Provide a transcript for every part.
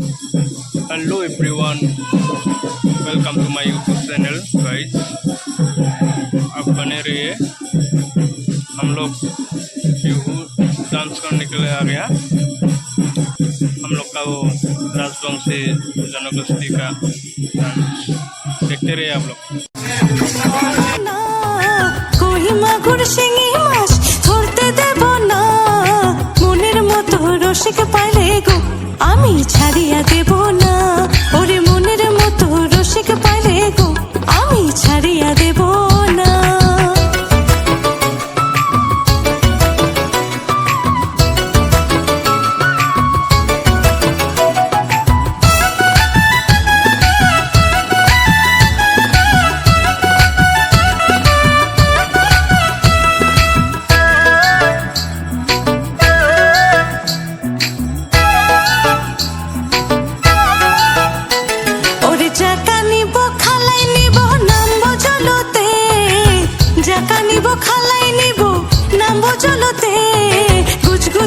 hello everyone welcome to my YouTube channel guys आप बने रहिए हम लोग बिहू डांस करने के लिए आ गया हम लोग का वो राजवंशी जनगोष्ठी का डांस देखते रहिए आप लोग না কই মাগুর শিঙি মাছ ধরতে দেব না মনের মতো রসিক পাইলে গো আমি ছাড়িয়া দেব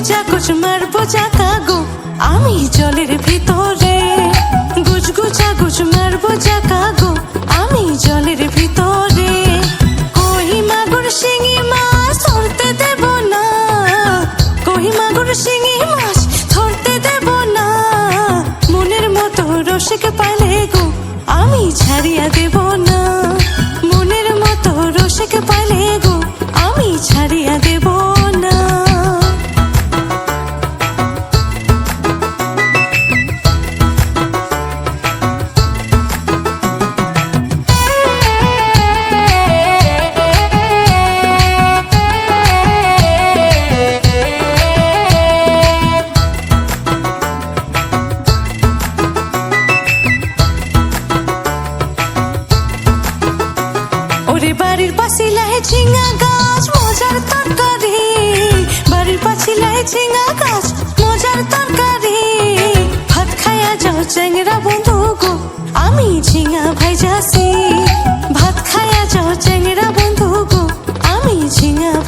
গুজগুজা গুজ মারবো জাকা গো আমি জলের ভিতরে। গুজগুজা গুজ মারবো জাকা গো আমি জলের ভিতরে। কই মাগুর শিঙি মাছ ধরতে দেব না। কই মাগুর শিঙি মাছ ধরতে দেব না। মনের মতো রসিক পাইলে গো, আমি ছাড়িয়া দেব ঝিঙা গাছ, মজার তরকারি। বাড়ির পাশিলায় ঝিঙা গাছ, মজার তরকারি। ভাত খায়া যাও চ্যাংরা বন্ধু গো, আমি ঝিঙা ভাইজাসি ভাত খায়া যাও চ্যাংরা বন্ধু গো, আমি ভাই